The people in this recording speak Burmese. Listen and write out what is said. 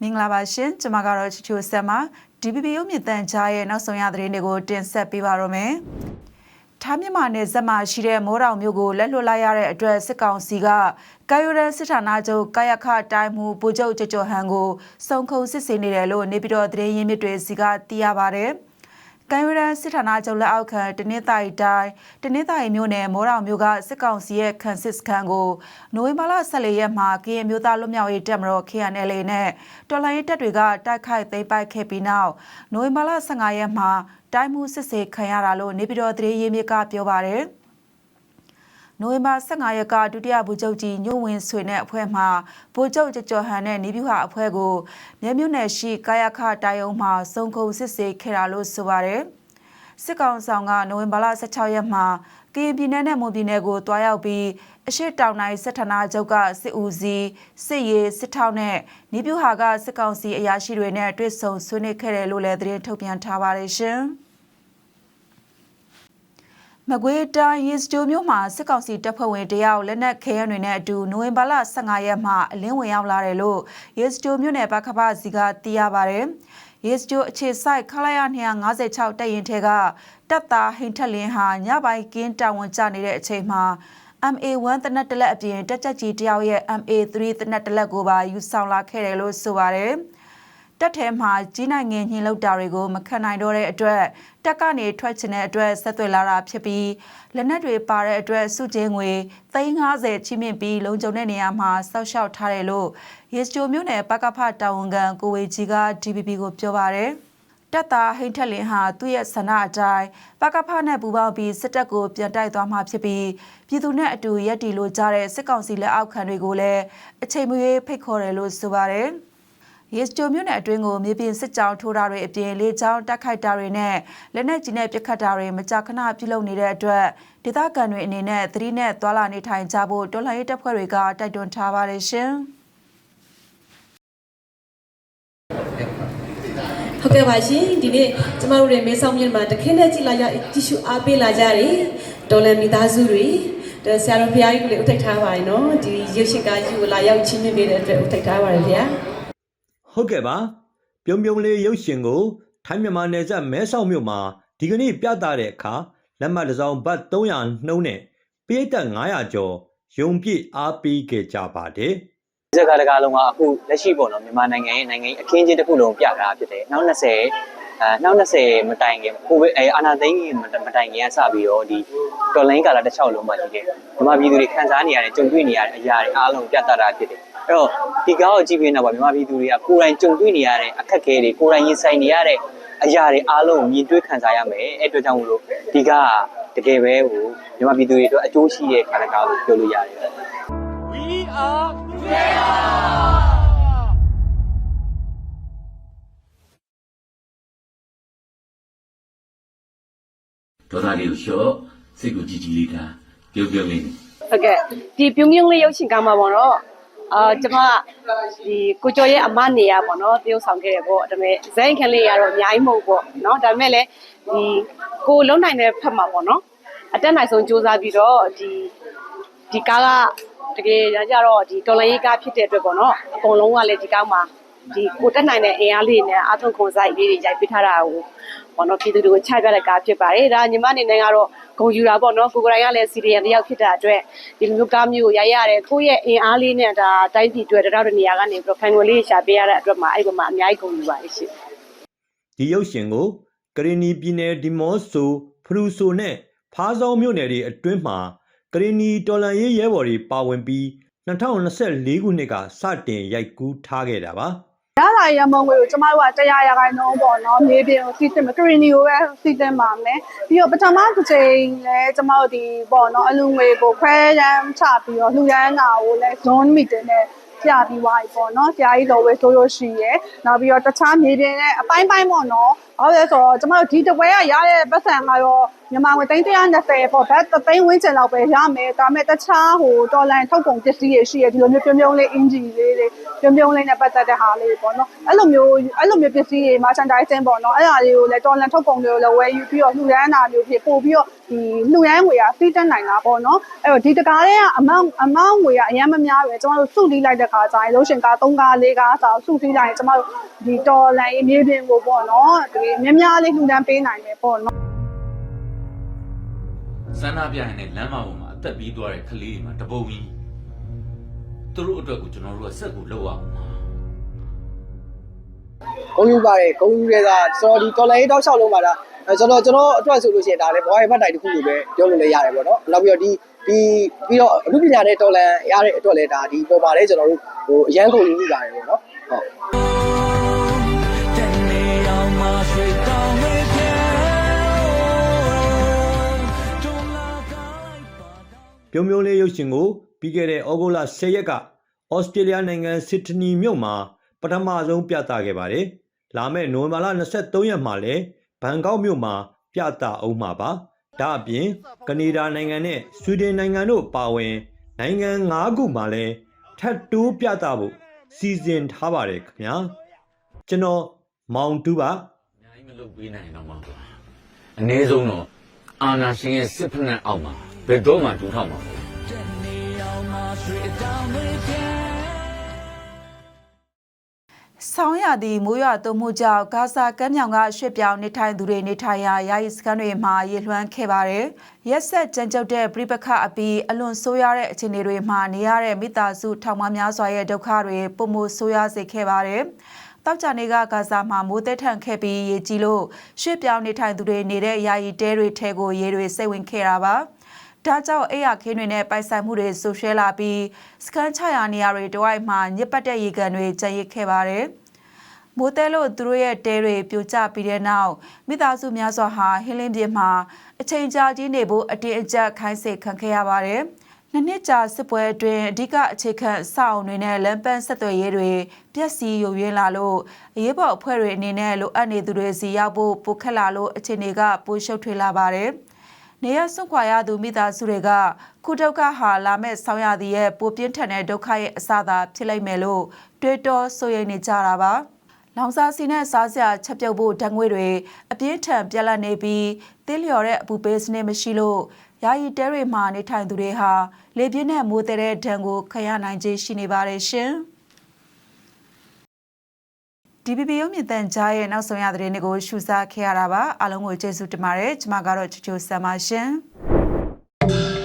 မင်္ဂလာပါရှင်ကျွန်မကတော့ချီချိုဆက်မှာ DPP ရုပ်မြင့်တန်ကြားရဲ့နောက်ဆုံးရသတင်းတွေကိုတင်ဆက်ပေးပါရမယ်။ထားမြမနယ်ဇက်မှာရှိတဲ့မိုးတောင်မြို့ကိုလက်လွတ်လိုက်ရတဲ့အတွက်စစ်ကောင်စီကကာယရန်စစ်ဌာနချုပ်ကာယခတိုင်းမှုပူချုပ်ကြကြော်ဟန်ကိုစုံခုံစစ်ဆေးနေတယ်လို့နေပြည်တော်သတင်းရင်းမြစ်တွေစီကသိရပါဗျ။ ကံရရန်စစ်ဌာနချုပ်လက်အောက်ခံတနင်္သာရီတိုင်းတနင်္သာရီမြို့နယ်မောတော်မြို့ကစစ်ကောင်စီရဲ့ခံစစ်စခန်းကိုနိုဝင်ဘာလ14ရက်မှာကရင်မျိုးသားလွတ်မြောက်ရေးတပ်မတော် KNL နဲ့တော်လှန်ရေးတပ်တွေကတိုက်ခိုက်သိမ်းပိုက်ခဲ့ပြီးနောက်နိုဝင်ဘာလ15ရက်မှာတိုင်းမှုစစ်ဆေးခံရတာလို့နေပြည်တော်သတင်းရင်းမြစ်ကပြောပါတယ်။ နိုဝင်ဘာ15ရက်ကဒုတိယဗိုလ်ချုပ်ကြီးညို့ဝင်ဆွေနဲ့အဖွဲ့မှဗိုလ်ချုပ်ကြကြော်ဟန်နဲ့နေပြူဟာအဖွဲ့ကိုမြမြို့နယ်ရှိကာယခတိုင်ယုံမှစုံခုံစစ်ဆေးခဲ့တာလို့ဆိုပါတယ်စစ်ကောင်ဆောင်ကနိုဝင်ဘာလ16ရက်မှာကရင်ပြည်နယ်နဲ့မွန်ပြည်နယ်ကိုတွားရောက်ပြီးအရှိတောင်တိုင်းစစ်ဌာနချုပ်ကစစ်ဦးစီးစစ်ရေးစစ်ထောက်နဲ့နေပြူဟာကစစ်ကောင်စီအရာရှိတွေနဲ့တွေ့ဆုံဆွေးနွေးခဲ့တယ်လို့လည်းသတင်းထုတ်ပြန်ထားပါတယ်ရှင်။ မကွေးတိုင်းရေစတိုမျိုးမှာစစ်ကောင်စီတပ်ဖွဲ့ဝင်တယောက်လက်နက်ခဲယမ်းတွေနဲ့အတူနိုဝင်ဘာလ15ရက်မှာအလင်းဝင်ရောက်လာတယ်လို့ရေစတိုမျိုးနယ်ပကပစီကသိရပါတယ်။ရေစတိုအခြေဆိုင်ခလာရ256တပ်ရင်ထဲကတပ်သားဟိန်ထက်လင်းဟာညပိုင်းကင်းတာဝန်ကျနေတဲ့အချိန်မှာ MA1 တနက်တလက်အပြင်တက်ချက်ကြီးတယောက်ရဲ့ MA3 တနက်တလက်ကိုပါယူဆောင်လာခဲ့တယ်လို့ဆိုပါတယ်။ တက်ထဲမှာကြီးနိုင်ငံညှင်းလောက်တာတွေကိုမခံနိုင်တော့တဲ့အတွက်တက်ကနေထွက်ချင်တဲ့အတွက်ဆက်သွယ်လာတာဖြစ်ပြီးလက်နက်တွေပါတဲ့အတွက်စုချင်းငွေ350ချိမြင့်ပြီးလုံခြုံတဲ့နေရာမှာစောက်ရှောက်ထားတယ်လို့ရေစတိုမျိုးနယ်ပကဖတာဝန်ခံကိုဝေကြီးက DPP ကိုပြောပါတယ်တက်သားဟိန်ထက်လင်းဟာသူ့ရဲ့ဆန္ဒအတိုင်းပကဖနဲ့ပူပေါင်းပြီးစစ်တပ်ကိုပြန်တိုက်သွားမှာဖြစ်ပြီးပြည်သူနဲ့အတူရက်တီလိုကြတဲ့စစ်ကောင်စီလက်အောက်ခံတွေကိုလည်းအချိန်မရွေးဖိတ်ခေါ်တယ်လို့ဆိုပါတယ်။ ရေစတိုမြို့နယ်အတွင်းကိုမြေပြင်စစ်ကြောင်းထိုးတာတွေအပြင်လေကြောင်းတိုက်ခိုက်တာတွေနဲ့လက်နက်ကြီးနဲ့ပစ်ခတ်တာတွေမကြာခဏပြုလုပ်နေတဲ့အတွက်ဒေသခံတွေအနေနဲ့သတိနဲ့သွာလာနေထိုင်ကြဖို့တော်လှန်ရေးတပ်ဖွဲ့တွေကတိုက်တွန်းထားပါတယ်ရှင်။ဟုတ်ကဲ့ပါရှင်ဒီနေ့ကျမတို့ရဲ့မဲဆောက်မြို့မှာတခင်းနဲ့ကြည်လာရကြည့်ရှုအားပေးလာကြတယ်ဒေါ်လာမိသားစုတွေဒါဆရာတော်ဘုရားကြီးကိုလည်းဥထိတ်ထားပါတယ်နော်ဒီရုပ်ရှင်ကားကြီးကိုလာရောက်ချင်းမြင်နေတဲ့အတွက်ဥထိတ်ထားပါတယ်ဗျာ ဟုတ်ကဲ့ပါပြုံးပြုံးလေးရုပ်ရှင်ကိုထိုင်းမြန်မာနယ်စပ်မဲဆောက်မြို့မှာဒီကနေ့ပြသတဲ့အခါလက်မှတ်တစ်စောင်ဘတ်300နှုန်းနဲ့ပိတ်သက်900ကျော်ယုံပြည့်အားပေးခဲ့ကြပါတယ်ဒီစကားတကားလုံးကအခုလက်ရှိပေါ့နော်မြန်မာနိုင်ငံရဲ့နိုင်ငံရေးအခင်းချင်းတစ်ခုလုံးပြတာဖြစ်တယ်နောက်20အဲနောက်20မတိုင်ခင်ကိုဗစ်အဲအာနာသိန်းကြီးမတိုင်ခင်ကစပြီးတော့ဒီတော်လိုင်းကာလာတစ်ချောင်းလုံးမှာရှိတယ်မြန်မာပြည်သူတွေခံစားနေရတဲ့ကြုံတွေ့နေရတဲ့အရာတွေအားလုံးပြသတာဖြစ်တယ် အဲ့တော့ဒီကားကိုကြည့်ပြီးတော့မြန်မာပြည်သူတွေကကိုယ်တိုင်ကြုံတွေ့နေရတဲ့အခက်အခဲတွေကိုယ်တိုင်ရင်ဆိုင်နေရတဲ့အရာတွေအားလုံးမြင်တွေ့ခံစားရမယ်အဲ့အတွက်ကြောင့်မလို့ဒီကားကတကယ်ပဲဟိုမြန်မာပြည်သူတွေအတွက်အကျိုးရှိတဲ့ခါတကားလို့ပြောလို့ရတယ် We are ဒေါသလေးကိုလျှော့စိတ်ကိုကြည်ကြည်လေးထားပြုံးပြုံးလေးနဲ့ဟုတ်ကဲ့ဒီပြုံးပြုံးလေးရုပ်ရှင်ကားမှာပေါ့နော် အာကျွန်မဒီကိုကျော်ရဲ့အမနေရပေါ့နော်တရုပ်ဆောင်ခဲ့တယ်ပေါ့ဒါပေမဲ့ဇိုင်းခန်းလေးရတော့အများကြီးမဟုတ်ပေါ့နော်ဒါပေမဲ့လည်းဒီကိုလုံးနိုင်တဲ့ဖက်မှာပေါ့နော်အတက်နိုင်ဆုံးစူးစမ်းပြီးတော့ဒီဒီကားကတကယ်ကြတော့ဒီတော်လိုင်းရေးကားဖြစ်တဲ့အတွက်ပေါ့နော်အကုန်လုံးကလည်းဒီကားမှာ ဒီကိုတက်နိုင်တဲ့အင်အားလေးနဲ့အာထုံခွန်ဆိုင်လေးတွေရိုက်ပေးထားတာကိုပေါ့နော်ပြည်သူတွေကိုချပြတဲ့ကားဖြစ်ပါတယ်ဒါညီမအနေနဲ့ကတော့ဂုံယူတာပေါ့နော်ကိုကိုယ်တိုင်ကလည်းစီရီယံတစ်ယောက်ဖြစ်တဲ့အတွက်ဒီလိုမျိုးကားမျိုးကိုရိုက်ရတယ်ကိုယ့်ရဲ့အင်အားလေးနဲ့ဒါတိုင်းပြည်အတွက်တရောက်တဲ့နေရာကနေပြီးတော့ခံွယ်လေးရှာပေးရတဲ့အတွက်မှာအဲ့ဒီမှာအများကြီးဂုံယူပါတယ်ရှင်ဒီရုပ်ရှင်ကိုကရင်နီပြည်နယ်ဒီမော့ဆိုဖရူဆိုနဲ့ဖားဆောင်မြို့နယ်တွေအတွင်းမှာကရင်နီတော်လန်ရေးရဲဘော်တွေပါဝင်ပြီး2024ခုနှစ်ကစတင်ရိုက်ကူးထားခဲ့တာပါရ လာရမုံငွေကိုကျမတို့ကတရားရခိုင်နှုန်းပေါ့နော်မြေပြင်ကိုစီးတင်မယ်ကရီနီကိုပဲစီးတင်ပါမယ်ပြီးတော့ပထမတစ်ချိန်လဲကျမတို့ဒီပေါ့နော်အလူငွေကိုခွဲရမ်းချပြီးတော့လှူရမ်းတာကိုလဲ zone meeting နဲ့ ပြပြီးသွားပြီပေါ့နော်ဆရာကြီးတော်ဝဲဆိုလို့ရှိရယ်နောက်ပြီးတော့တခြားမြေပြင်နဲ့အပိုင်းပိုင်းပေါ့နော်ဘာလို့လဲဆိုတော့ကျမတို့ဒီတပွဲကရတဲ့ပတ်စံကတော့မြန်မာငွေ330ပေါ့ဘတ်သိန်းဝန်းကျင်လောက်ပဲရမယ်ဒါပေမဲ့တခြားဟိုတော်လန်ထုတ်ကုန်ပစ္စည်းတွေရှိရဒီလိုမျိုးပြုံးပြုံးလေးအင်ဂျီလေးတွေပြုံးပြုံးလေးနဲ့ပတ်သက်တဲ့ဟာလေးပေါ့နော်အဲ့လိုမျိုးအဲ့လိုမျိုးပစ္စည်းတွေ merchandising ပေါ့နော်အဲ့ဒါလေးကိုလည်းတော်လန်ထုတ်ကုန်တွေကိုလည်းဝယ်ယူပြီးတော့လှူဒန်းတာမျိုးဖြစ်ပို့ပြီးတော့ ဒီလှူဒန်းငွေကစီးတက်နိုင်တာပေါ့နော်အဲ့တော့ဒီတကားလေးကအမောင်အမောင်ငွေကအများမများပဲကျွန်တော်တို့စုလီးလိုက်တဲ့ခါကျရင်လို့ရှင်ကား3ကား4ကားဆိုစုစည်းလိုက်ရင်ကျွန်တော်တို့ဒီတော်လန်အမြေပြင်ကိုပေါ့နော်ဒီများများလေးလှူဒန်းပေးနိုင်တယ်ပေါ့နော်ဆန္ဒပြရင်လည်းလမ်းမပေါ်မှာအသက်ပြီးသွားတဲ့ကလေးတွေမှာတပုံကြီးသူတို့အတွက်ကိုကျွန်တော်တို့ကစက်ကိုလောက်အောင်ပါဂုံယူပါတယ်ဂုံယူရဲတာကျွန်တော်ဒီတော်လိုင်းတောက်လျှောက်လုံးပါတာ အဲကျွန်တော်ကျွန်တော်အတွက်ဆိုလို့ရှိရင်ဒါလည်းဘွားရဲ့ဘတ်တိုင်တစ်ခုလိုပဲပြောလို့လည်းရတယ်ပေါ့နော်နောက်ပြီးတော့ဒီဒီပြီးတော့အမှုပညာနဲ့တော်လန်ရတဲ့အတွက်လည်းဒါဒီပေါ်ပါလေကျွန်တော်တို့ဟိုအရန်ကုန်ယူပါတယ်ပေါ့နော်ဟုတ်ပြုံးပြုံးလေးရုပ်ရှင်ကိုပြီးခဲ့တဲ့ဩဂုတ်လ10ရက်ကဩစတြေးလျနိုင်ငံစစ်ဒနီမြို့မှာပထမဆုံးပြသခဲ့ပါတယ်။လာမယ့်နိုဝင်ဘာလ23ရက်မှာလည်း ဘန်ကောက်မြို့မှာပြသအောင်မှာပါ။ဒါအပြင်ကနေဒါနိုင်ငံနဲ့ဆွီဒင်နိုင်ငံတို့ပါဝင်နိုင်ငံ၅ခုမှာလည်းထပ်တိုးပြသဖို့စီစဉ်ထားပါတယ်ခင်ဗျာ။ကျွန်တော်မောင်တူပါအများကြီးမလုပ်ပေးနိုင်တော့မှာကွာအနည်းဆုံးတော့အာနာရှင်ရဲ့စစ်ဖက်နဲ့အောက်မှာဘယ်တော့မှဒူးထောက်မှာမဟုတ်ဘူး ဆောင်းရသည့်မိုးရွာသွန်းမှုကြောင့်ဂါဇာကမ်းမြောင်ကရွှေ့ပြောင်းနေထိုင်သူတွေနေထိုင်ရာယာယီစခန်းတွေမှာရေလွှမ်းခဲ့ပါတယ်။ရက်ဆက်ကြမ်းကြုတ်တဲ့ပြိပခအပြီးအလွန်ဆိုးရတဲ့အခြေအနေတွေမှာနေရတဲ့မိသားစုထောင်မများစွာရဲ့ဒုက္ခတွေပုံမဆိုးရစေခဲ့ပါတယ်။တောက်ကြနေကဂါဇာမှာမိုးသက်ထန်ခဲ့ပြီးရေကြီးလို့ရွှေ့ပြောင်းနေထိုင်သူတွေနေတဲ့ယာယီတဲတွေထဲကိုရေတွေစိတ်ဝင်ခဲ့တာပါ။ဒါကြောင့်အိယာခင်းတွေနဲ့ပိုက်ဆိုင်မှုတွေဆူရှဲလာပြီးစကန်ချရာနေရာတွေတဝိုက်မှာညစ်ပတ်တဲ့ရေကန်တွေကျန်ရစ်ခဲ့ပါတယ်။ မိုးတဲလို့သူတို့ရဲ့တဲတွေပြိုကျပြီးတဲ့နောက်မိသားစုများစွာဟာဟင်းလင်းပြင်းမှာအချိန်ကြာကြီးနေဖို့အတင်းအကျပ်ခိုင်းစေခံခဲ့ရပါတယ်။နှစ်နှစ်ကြာစစ်ပွဲအတွင်းအဓိကအခြေခံအဆောက်အုံတွေနဲ့လမ်းပန်းဆက်သွယ်ရေးတွေပျက်စီးယိုယွင်းလာလို့အရေးပေါ်အဖွဲ့တွေအနေနဲ့လိုအပ်နေသူတွေစီရောက်ဖို့ပိုခက်လာလို့အခြေအနေကပိုရှုပ်ထွေးလာပါတယ်။နေရစွန့်ခွာရသူမိသားစုတွေကခုဒုက္ခဟာလာမဲ့ဆောင်းရသည်ရဲ့ပိုပြင်းထန်တဲ့ဒုက္ခရဲ့အစသာဖြစ်လိမ့်မယ်လို့တွေးတောဆိုရိမ်နေကြတာပါ။ လောင်စာစီနဲ့စားစရာချက်ပြုတ်ဖို့ဓာတ်ငွေတွေအပြင်းထန်ပြက်လက်နေပြီးတင်းလျော်တဲ့အပူပေးစနစ်မရှိလို့ယာယီတဲတွေမှာနေထိုင်သူတွေဟာလေပြင်းနဲ့မိုးတဲ့တဲ့ဒဏ်ကိုခံရနိုင်ခြေရှိနေပါတယ်ရှင်။ DPP ရုံမြင့်တန်ကြားရဲ့နောက်ဆုံးရသတင်းတွေကိုရှုစားခဲ့ရတာပါအားလုံးကိုကျေးဇူးတင်ပါတယ်ကျွန်မကတော့ချူချူဆမ်ပါရှင်။